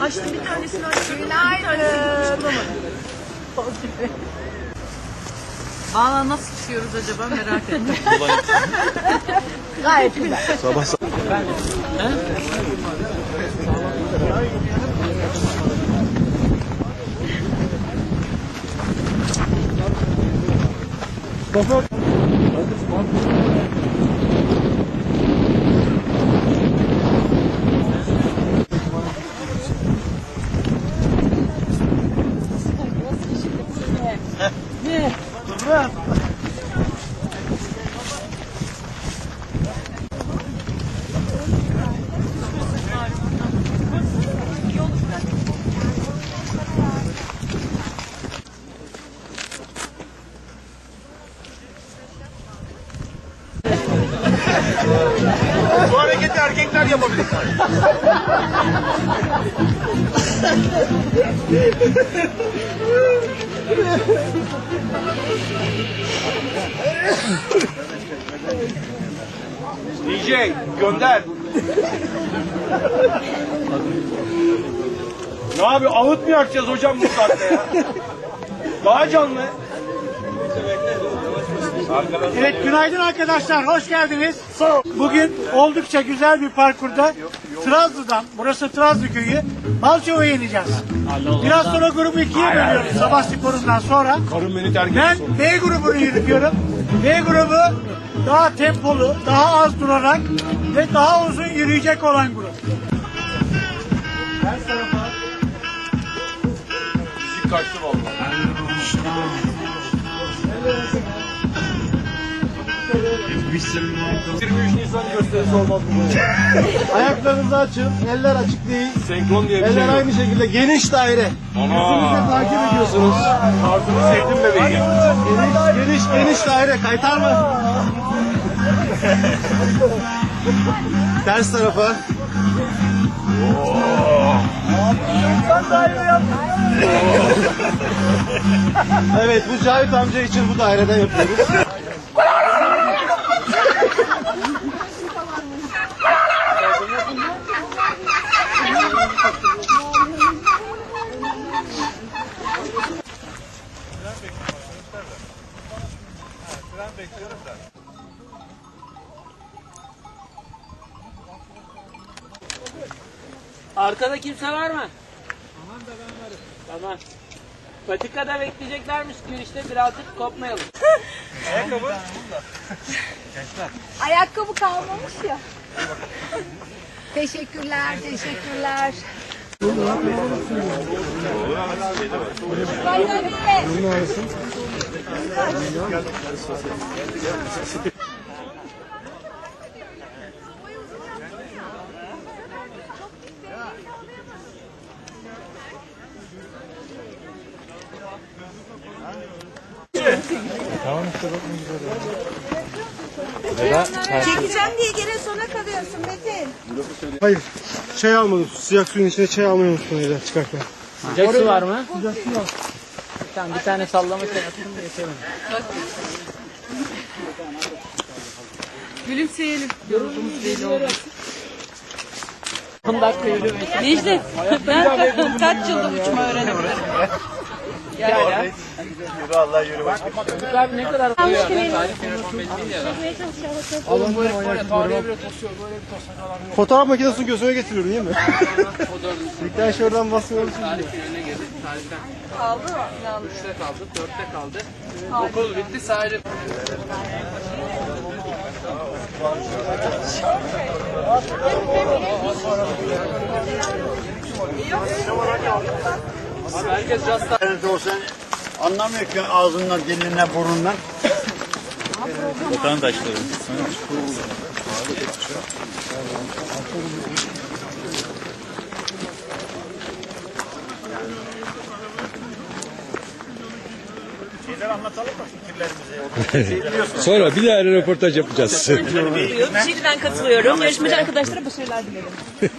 Açtım bir tanesini açtım. Günaydın. Valla nasıl pişiyoruz acaba merak ettim. Gayet güzel. Bu hareketi erkekler yapabilir. DJ gönder. ne abi ağıt mı yakacağız hocam bu saatte ya? Daha canlı. Evet günaydın arkadaşlar hoş geldiniz. Bugün oldukça güzel bir parkurda Trabzon'dan burası Trabzon köyü Balçova'ya ineceğiz. Biraz sonra grubu ikiye bölüyoruz sabah sporundan sonra. Ben B grubunu yürütüyorum. B grubu daha tempolu, daha az durarak ve daha uzun yürüyecek olan grup. Her tarafa Müzik kaçtı vallahi. 23 Nisan gösterisi olmaz mı böyle? Ayaklarınızı açın, eller açık değil. Senkron diye bir şey Eller yok. aynı şekilde geniş daire. Yüzünüzle takip ediyorsunuz. Tarzını sevdim bebeği. Geniş, geniş, geniş daire. Kaytar mı? Ters tarafa. evet, bu Cavit amca için bu dairede yapıyoruz. Arkada kimse var mı? Tamam da ben varım. Tamam. Patikada bekleyeceklermiş girişte birazcık kopmayalım. Ayakkabı kalmamış ya. teşekkürler, teşekkürler. Çekeceğim diye gene sona kalıyorsun Metin. Hayır, çay almadım. Sıcak suyun içine çay almayı unuttum evden çıkarken. Sıcak su var mı? Sıcak su var. Tamam bir tane sallama şey yaptım da geçelim. Gülümseyelim. Yoruldunuz belli oldu. 10 dakika yürü. Necdet ben kaç yıldır uçma öğrendim. Ya. Yürü Allah yürü. Çocuk abi ne kadar oluyor? Fotoğraf makinesini gözüme getiriyorum değil mi? Bir tane şuradan basıyorum. Kaldı mı? Üçte kaldı, dörtte kaldı. Okul bitti sadece. Abi herkes rasta. Nerede olsan anlamıyor ki ağzından, dilinden, burnundan. Sonra bir daha röportaj yapacağız. Şimdiden katılıyorum. Yarışmacı arkadaşlara başarılar dilerim.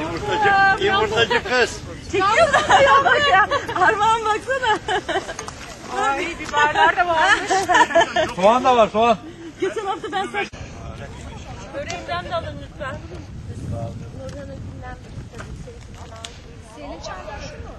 Yumurtacı, yumurtacı kız. Çekiyorlar ya bak ya. Armağan baksana. Ay biberler de varmış. Soğan da var soğan. Geçen hafta ben saç... Böreğimden de alın lütfen. Nurhan'ınkinden de. Senin çaylar şu mu?